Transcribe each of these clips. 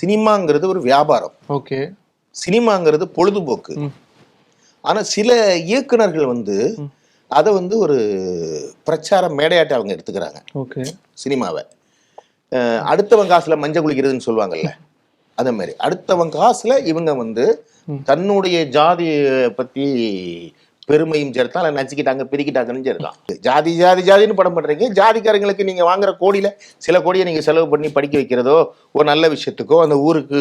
சினிமாங்கிறது ஒரு வியாபாரம். ஓகே. சினிமாங்கிறது பொழுதுபோக்கு. ஆனா சில இயக்குனர்கள் வந்து அதை வந்து ஒரு பிரச்சார மேடையாட்ட அவங்க எடுத்துக்கிறாங்க. ஓகே. சினிமாவை. அடுத்தவன் காசுல மஞ்சள் குளிக்கிறதுன்னு சொல்லுவாங்கல்ல. அதே மாதிரி. அடுத்தவன் காசுல இவங்க வந்து தன்னுடைய ஜாதியை பத்தி பெருமையும் சேர்த்தா இல்லை நச்சுக்கிட்டாங்க பிரிக்கிட்டாங்கன்னு சேர்த்தான் ஜாதி ஜாதி ஜாதின்னு படம் பண்றீங்க. ஜாதிக்காரங்களுக்கு நீங்க வாங்குற கோடியில சில கோடியை நீங்க செலவு பண்ணி படிக்க வைக்கிறதோ ஒரு நல்ல விஷயத்துக்கோ அந்த ஊருக்கு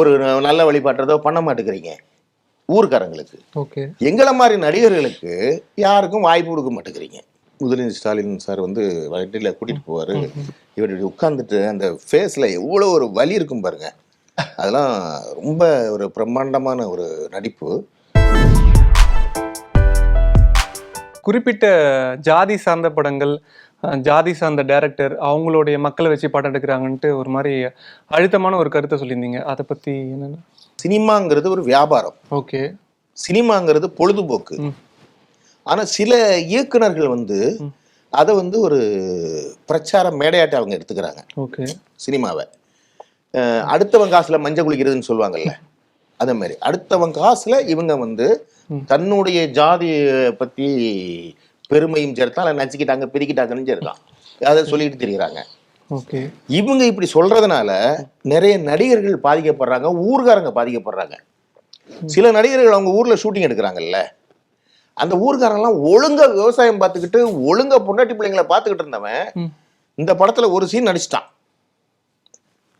ஒரு நல்ல வழிபாட்டுறதோ பண்ண மாட்டேங்கிறீங்க. ஊர்க்காரங்களுக்கு. ஓகே. எங்களை மாதிரி நடிகர்களுக்கு யாருக்கும் வாய்ப்பு கொடுக்க மாட்டேங்கிறீங்க. உதயநிதி ஸ்டாலின் சார் வந்து வண்டியில் கூட்டிட்டு போவாரு. இவர் இப்படி உட்கார்ந்துட்டு அந்த ஃபேஸ்ல எவ்வளோ ஒரு வலி இருக்கும் பாருங்க. அதெல்லாம் ரொம்ப ஒரு பிரம்மாண்டமான ஒரு நடிப்பு. குறிப்பிட்ட ஜாதி சார்ந்த படங்கள் ஜாதி சார்ந்த டைரக்டர் அவங்களுடைய மக்களை வச்சு படம் எடுக்கிறாங்கன்ட்டு ஒரு மாதிரி அழுத்தமான ஒரு கருத்தை சொல்லியிருந்தீங்க. அதை பத்தி என்னென்ன? சினிமாங்கிறது ஒரு வியாபாரம். ஓகே. சினிமாங்கிறது பொழுதுபோக்கு. ம். ஆனா சில இயக்குனர்கள் வந்து அதை வந்து ஒரு பிரச்சார மேடையாட்ட அவங்க எடுத்துக்கிறாங்க. ஓகே. சினிமாவை. அஹ் அடுத்தவன் காசுல மஞ்சள் குளிக்கிறதுன்னு சொல்லுவாங்கல்ல. அதே மாதிரி அடுத்தவன் காசுல இவங்க வந்து தன்னுடைய ஜாதியை பத்தி பெருமையும் சேர்த்தா இல்லை நச்சுக்கிட்டாங்க பிரிக்கிட்டாங்கன்னு சேர்த்தான் அதை சொல்லிட்டு திரிகிறாங்க ஓகே. இவங்க இப்படி சொல்றதுனால நிறைய நடிகர்கள் பாதிக்கப்படுறாங்க ஊர்காரங்க பாதிக்கப்படுறாங்க. சில நடிகர்கள் அவங்க ஊர்ல ஷூட்டிங் எடுக்கிறாங்கல்ல. அந்த ஊர்காரங்கெல்லாம் ஒழுங்கா விவசாயம் பார்த்துக்கிட்டு ஒழுங்கா பொண்டாட்டி பிள்ளைங்களை பார்த்துக்கிட்டு இருந்தவன். இந்த படத்துல ஒரு சீன் நடிச்சிட்டான்.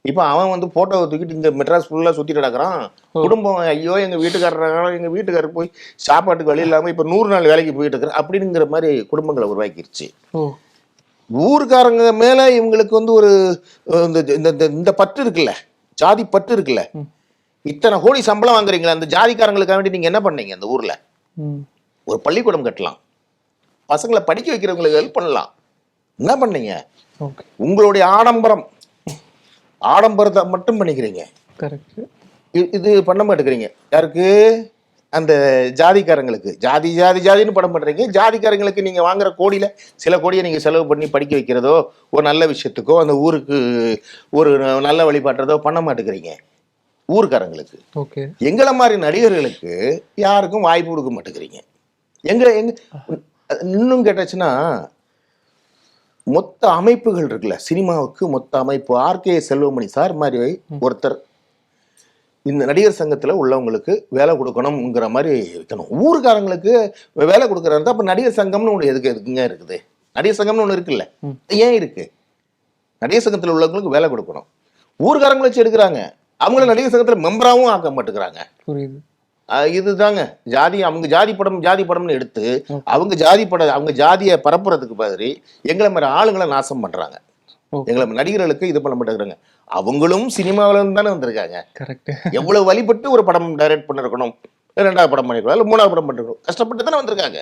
இப்போ அவன் வந்து போட்டோவை தூக்கிட்டு இந்த மெட்ராஸ் ஃபுல்லா சுத்திட்டு நடக்கிறான் குடும்பம் ஐயோ எங்க வீட்டுக்காரர் எங்க வீட்டுக்காரர் போய் சாப்பாட்டுக்கு வழி இல்லாம இப்ப நூறு நாள் வேலைக்கு போயிட்டு இருக்கிறேன் அப்படிங்கிற மாதிரி குடும்பங்களை உருவாக்கிருச்சு. ஊர்க்காரங்க மேல இவங்களுக்கு வந்து ஒரு இந்த இந்த- இந்த- பற்று இருக்குல்ல ஜாதி பற்று இருக்குல்ல. இத்தனை கோடி சம்பளம் வாங்குறீங்களா அந்த ஜாதிக்காரங்களுக்காக வேண்டி நீங்க என்ன பண்ணீங்க அந்த ஊர்ல? ஒரு பள்ளிக்கூடம் கட்டலாம். பசங்களை படிக்க வைக்கிறவங்களுக்கு ஹெல்ப் பண்ணலாம். என்ன பண்ணீங்க? உங்களுடைய ஆடம்பரம் ஆடம்பரத்தை மட்டும் பண்ணிக்கிறீங்க. கரெக்ட் இது பண்ண மாட்டேங்கிறீங்க யாருக்கு? அந்த ஜாதிக்காரங்களுக்கு. ஜாதி ஜாதி ஜாதின்னு படம் பண்றீங்க. ஜாதிக்காரங்களுக்கு நீங்க வாங்குற கோடியில சில கோடியை நீங்க செலவு பண்ணி படிக்க வைக்கிறதோ ஒரு நல்ல விஷயத்துக்கோ அந்த ஊருக்கு ஒரு நல்ல வழிபாட்டுறதோ பண்ண மாட்டேங்கிறீங்க ஊர்க்காரங்களுக்கு. ஓகே எங்களை மாதிரி நடிகர்களுக்கு யாருக்கும் வாய்ப்பு கொடுக்க மாட்டேங்கிறீங்க. எங்க எங்க இன்னும் கேட்டாச்சுன்னா மொத்த அமைப்புகள் இருக்குல்ல சினிமாவுக்கு மொத்த அமைப்பு. ஆர்கே செல்வமணி சார் மாதிரி ஒருத்தர். இந்த நடிகர் சங்கத்துல உள்ளவங்களுக்கு வேலை கொடுக்கணுங்கிற மாதிரி வைக்கணும் ஊர்க்காரங்களுக்கு வேலை கொடுக்குறாரு அப்ப நடிகர் சங்கம்னு ஒன்று எதுக்கு எதுக்குங்க இருக்குது? நடிகர் சங்கம்னு ஒன்று இருக்குல்ல. ஏன் இருக்கு? நடிகர் சங்கத்துல உள்ளவங்களுக்கு வேலை கொடுக்கணும். ஊர்க்காரங்களை வச்சு எடுக்கிறாங்க. அவங்கள நடிகர் சங்கத்துல மெம்பராகவும் ஆக்க மாட்டேங்கிறாங்க. புரியுது. இதுதாங்க. ஜாதி அவங்க ஜாதி படம் ஜாதி படம்னு எடுத்து அவங்க ஜாதி பட அவங்க ஜாதியை பரப்புறதுக்கு பதில் எங்களை மாதிரி ஆளுங்களை நாசம் பண்றாங்க. எங்களை நடிகர்களுக்கு இது பண்ண மாட்டேங்கிறாங்க. அவங்களும் சினிமாவில இருந்து தானே வந்திருக்காங்க. கரெக்ட். எவ்வளவு வழிபட்டு ஒரு படம் டைரக்ட் பண்ணிருக்கணும். ரெண்டாவது படம் பண்ணிருக்கணும் இல்லை மூணாவது படம் பண்ணிருக்கணும். கஷ்டப்பட்டு தானே வந்திருக்காங்க.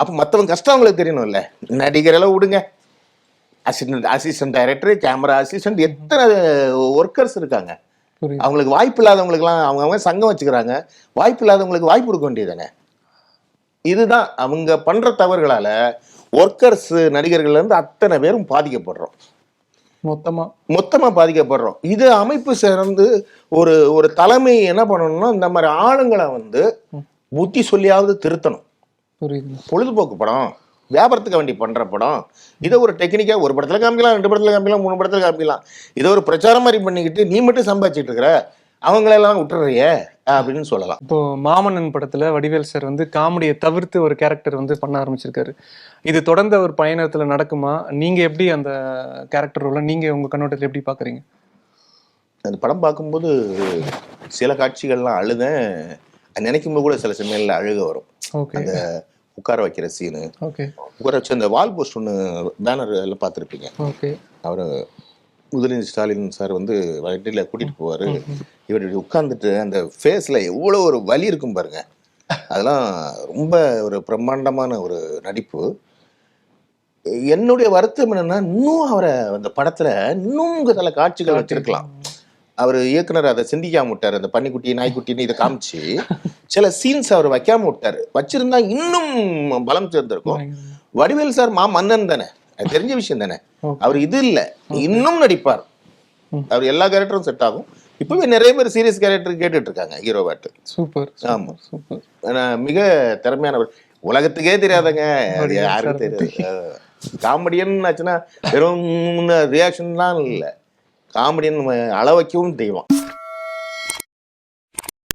அப்ப மத்தவங்க கஷ்டம் அவங்களுக்கு தெரியணும்ல. நடிகரெல்லாம் விடுங்க. Assistant assistant director camera assistant எத்தனை ஒர்க்கர்ஸ் இருக்காங்க. அவங்களுக்கு வாய்ப்பு இல்லாதவங்களுக்குலாம் அவங்க அவங்க சங்கம் வச்சுக்கிறாங்க. வாய்ப்பு இல்லாதவங்களுக்கு வாய்ப்பு கொடுக்க வேண்டியதுதானே? இதுதான் அவங்க பண்ற தவறுகளால ஒர்க்கர்ஸ் நடிகர்கள்ல இருந்து அத்தனை பேரும் பாதிக்கப்படுறோம். மொத்தமா? மொத்தமா பாதிக்கப்படுறோம். இது அமைப்பு சேர்ந்து ஒரு ஒரு தலைமை என்ன பண்ணணும்னா இந்த மாதிரி ஆளுங்களை வந்து புத்தி சொல்லியாவது திருத்தணும். பொழுதுபோக்கு படம். வியாபாரத்துக்கு வேண்டி பண்ற படம் இதை ஒரு டெக்னிக்கா ஒரு படத்துல காமிக்கலாம் ரெண்டு படத்துல காமிக்கலாம் மூணு படத்துல காமிக்கலாம். இதை ஒரு பிரச்சாரம் மாதிரி பண்ணிக்கிட்டு நீ மட்டும் சம்பாதிச்சிட்டு இருக்கிற அவங்களெல்லாம் விட்டுறிய அப்படின்னு சொல்லலாம். இப்போ மாமன்னன் படத்துல வடிவேல் சார் வந்து காமெடியை தவிர்த்து ஒரு கேரக்டர் வந்து பண்ண ஆரம்பிச்சிருக்காரு. இது தொடர்ந்த ஒரு பயணத்துல நடக்குமா? நீங்க எப்படி அந்த கேரக்டர் ரோல நீங்க உங்க கண்ணோட்டத்துல எப்படி பாக்குறீங்க? அந்த படம் பார்க்கும்போது சில காட்சிகள்லாம் அழுதேன். நினைக்கும் போது கூட சில சமயங்கள்ல அழுக வரும். அந்த உட்கார வைக்கிற சீனு உட்கார வச்சு அந்த வால் போஸ்ட் ஒன்று பேனர் எல்லாம் பார்த்துருப்பீங்க. அவர் உதயநிதி ஸ்டாலின் சார் வந்து வண்டியில் கூட்டிட்டு போவாரு. இவர் இப்படி உட்கார்ந்துட்டு அந்த ஃபேஸ்ல எவ்வளோ ஒரு வலி இருக்கும் பாருங்க. அதெல்லாம் ரொம்ப ஒரு பிரம்மாண்டமான ஒரு நடிப்பு. என்னுடைய வருத்தம் என்னன்னா இன்னும் அவரை அந்த படத்துல இன்னும் சில காட்சிகள் வச்சிருக்கலாம். அவர் இயக்குனர் அதை சிந்திக்காம விட்டாரு. அந்த பன்னிக்குட்டி நாய்க்குட்டின்னு இதை காமிச்சு சில சீன்ஸ் அவர் வைக்காம விட்டாரு. வச்சிருந்தா இன்னும் பலம் சேர்ந்திருக்கும். வடிவேல் சார் மா மன்னன் தானே. அது தெரிஞ்ச விஷயம் தானே. அவர் இது இல்ல. இன்னும் நடிப்பார். அவர் எல்லா கேரக்டரும் செட் ஆகும். இப்பவே நிறைய பேர் சீரியஸ் கேரக்டர் கேட்டுட்டு இருக்காங்க ஹீரோவாட்டு சூப்பர் ஆமா. சூப்பர் மிக திறமையானவர் உலகத்துக்கே தெரியாதங்க. யாருக்கும் தெரியாது. காமெடியன் ஆச்சுன்னா வெறும் ரியாக்ஷன்லாம் இல்லை. காமெடியன் அள வைக்கவும் தெய்வம்.